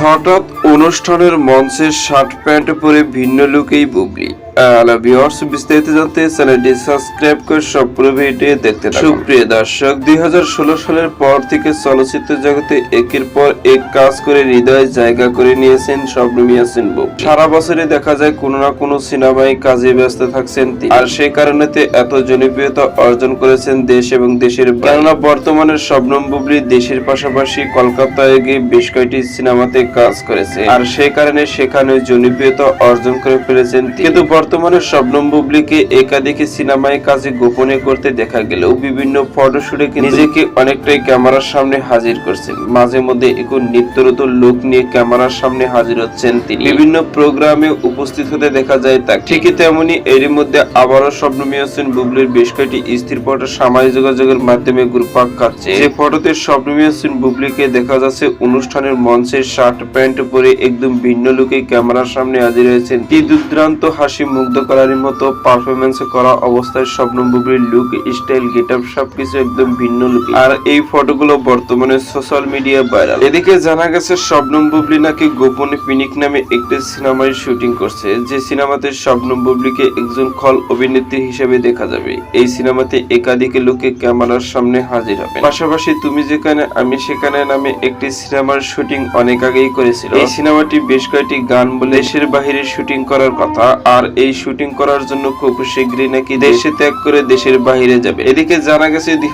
হঠাৎ অনুষ্ঠানের মঞ্চে শার্ট প্যান্ট পরে ভিন্ন লুকেই বুবলি। আর সেই এত জনপ্রিয়তা অর্জন করেছেন দেশ এবং দেশের কেননা বর্তমানে শবনম বুবলি দেশের পাশাপাশি কলকাতায় গিয়ে বেশ কয়েকটি সিনেমাতে কাজ করেছে। আর সেই কারণে সেখানে জনপ্রিয়তা অর্জন করে ফেলেছেন কিন্তু শবনম বুবলিকে একাধিক সিনেমায় কাজে গোপনে করতে দেখা গেলেও বিভিন্ন ফটোশুটে নিজেকে অনেকটাই ক্যামেরার সামনে হাজির করছেন। মাঝে মধ্যে এখন নিত্যরত লোক নিয়ে ক্যামেরার সামনে হাজির হচ্ছেন তিনি। বিভিন্ন প্রোগ্রামে উপস্থিত হতে দেখা যায় তাকে। ঠিকই তেমনি এরই মধ্যে আবারও শবনম ইয়াসিন বুবলির বেশ কয়েকটি স্থির ফটো সামাজিক যোগাযোগের মাধ্যমে ঘুরপাক খাচ্ছে। যে ফটোতে শবনম ইয়াসিন বুবলিকে দেখা যাচ্ছে অনুষ্ঠানের মঞ্চে শার্ট, প্যান্ট পরে একদম ভিন্ন লুকে ক্যামেরার সামনে হাজির হয়েছেন। কি দুর্দান্ত হাসি মুগ্ধ করার মতো পারফরমেন্স করা অবস্থায় শবনম বুবলির লুক স্টাইল গেটআপ সবকিছু একদম ভিন্ন লুক আর এই ফটোগুলো বর্তমানে সোশ্যাল মিডিয়া ভাইরাল এদিকে জানা গেছে শবনম বুবলি নাকি গোপনে পিনিক নামে একটি সিনেমায় শুটিং করছে। যে সিনেমাতে শবনম বুবলিকে একজন খল অভিনেত্রী হিসেবে দেখা যাবে, এই সিনেমাতে একাধিক লোকে ক্যামেরার সামনে হাজির হবে। পাশাপাশি তুমি যেখানে, আমি সেখানে নামে একটি সিনেমার শুটিং অনেক আগেই করেছিল। এই সিনেমাটি বেশ কয়েকটি গান বলে দেশের বাহিরে শুটিং করার কথা। আর এই শুটিং করার জন্য খুব শীঘ্রই নাকি দেশে ত্যাগ করে দেশের বাহিরে যাবে। এদিকে জানা গেছে দুই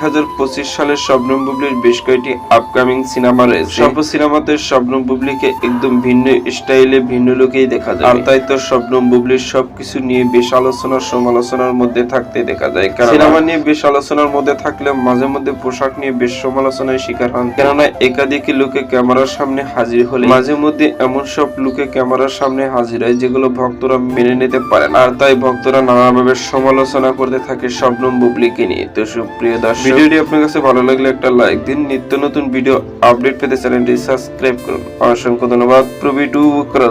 সালের শবনম বুবলির বেশ কয়েকটি আপকামিং সিনেমা রয়েছে। সব সিনেমাতে শবনম বুবলিকে একদম ভিন্ন স্টাইলে ভিন্ন লোকেই দেখা যায় আর তাই তো শবনম বুবলির সবকিছু নিয়ে বেশ আলোচনার সমালোচনার মধ্যে থাকতে দেখা যায়। কারণ সিনেমা নিয়ে বেশ আলোচনার মধ্যে থাকলে মাঝে মধ্যে পোশাক নিয়ে বেশ সমালোচনায় শিকার হন। কেননা একাধিক লোকে ক্যামেরার সামনে হাজির হলে মাঝে মধ্যে এমন সব লোকে ক্যামেরার সামনে হাজির হয় যেগুলো ভক্তরা মেনে নিতে পারেন। আর তাই ভক্তরা নানাভাবে সমালোচনা করতে থাকে শবনম বুবলিকে নিয়ে। তো সুপ্রিয় দর্শক ভিডিওটি আপনার কাছে ভালো লাগলে একটা লাইক দিন। নিত্য নতুন ভিডিও আপডেট পেতে চ্যানেলটি সাবস্ক্রাইব করুন। অসংখ্য ধন্যবাদ। প্রবি টু করা